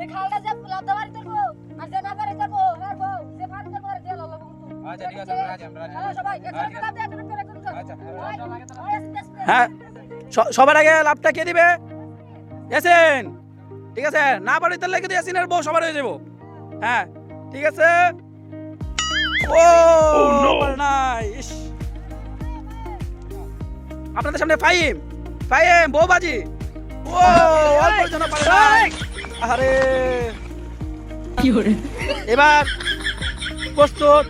এই খালটা যে লাদ্দা বাড়ি তুলবো আর যে না পারে যাব আর বউ যে পারে যাব আর যে লাল আচ্ছা ঠিক আছে রাজি আমরা রাজি হ্যাঁ, সবাই একসাথে লাভ দিয়ে একসাথে করে করুন আচ্ছা হ্যাঁ সবার আগে লাভটা কে দিবে? ইয়াসিন। ঠিক আছে না পারি তাহলে কিন্তু ইয়াসিনের বউ সবার হয়ে যাব। হ্যাঁ ঠিক আছে। ও পারে নাই ইস। আপনাদের সামনে ফাইম ফাইম বউ বাজি ও অল্পের জন্য আরে এবার প্রস্তুত।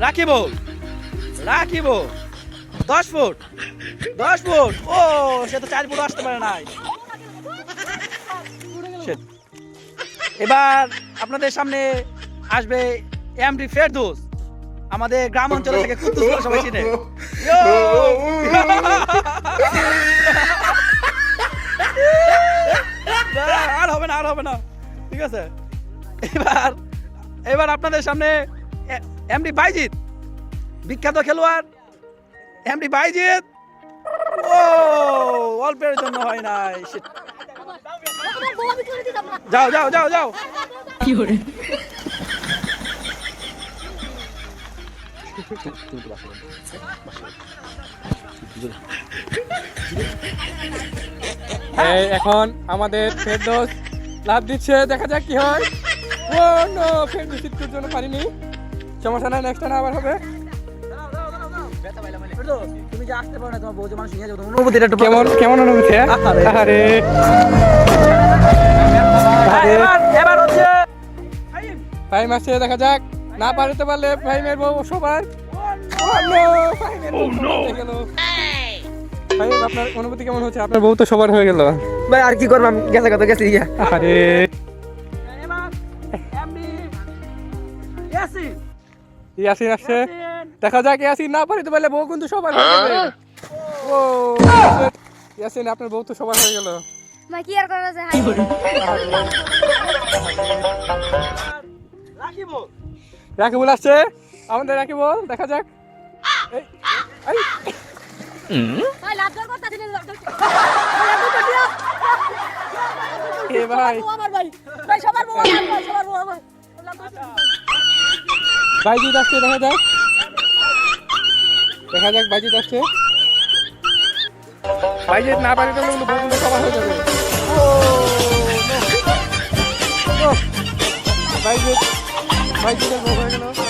রাখিব। রাখিব। দশ ফুট। দশ ফুট। ও সে তো চার ফুট আসতে পারে নাই। এবার আপনাদের সামনে আসবে এমডি ফেরদৌস। আমাদের গ্রাম অঞ্চল থেকে কুদ্দুস সবাই চিনে। আর হবে না। ঠিক আছে? এবার এবার আপনাদের সামনে এমডি বাইজিৎ বিখ্যাত খেলোয়াড়। এমডি বাইজিৎ। ও অল্পের জন্য হয় নাই। করে যাও যাও যাও যাও। এই এখন আমাদের ফেরদৌস লাভ দিচ্ছে দেখা যাক কি হয়। ও নো একটুর জন্য পারিনি। সমস্যা নাই নেক্সট টাইম আবার হবে। তুমি যে আসতে পারো না তোমার বউ যে মানুষ নিয়ে যাব অনুভূতিটা একটু কেমন কেমন অনুভূতি হ্যাঁ? আরে। ভাই দেখা যাক না পারতে পারলে বউ সবার সবার হয়ে গেল। ভাই আপনার অনুভূতি কেমন হচ্ছে? আপনার বউ তো সবার হয়ে গেল। ভাই আর কি করলাম গেছে কত? গেছে ইয়া আরে। ইয়াসিন ইয়াসিন আসছে। দেখা যাক ইয়াসিন না পারিতে পারলে বউ কিন্তু সবার হয়ে যাবে ও ইয়াসিন আপনার বউ তো সবার হয়ে গেল। ভাই কি আর করা যায়? হাই। রাখিব রাকিবুল আসছে। আমাদের রাকিবুল দেখা যাক। এই, এ ভাই। বাইজিৎ আসছে দেখা যাক। দেখা যাক বাইজিৎ আসছে। বাইজিৎ না কিন্তু বউ কিন্তু সবার হয়ে যাবে! বাইজিৎ বাইজিতের বউ হয়ে গেল।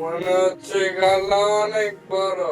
মনে হচ্ছে গালা অনেক বড়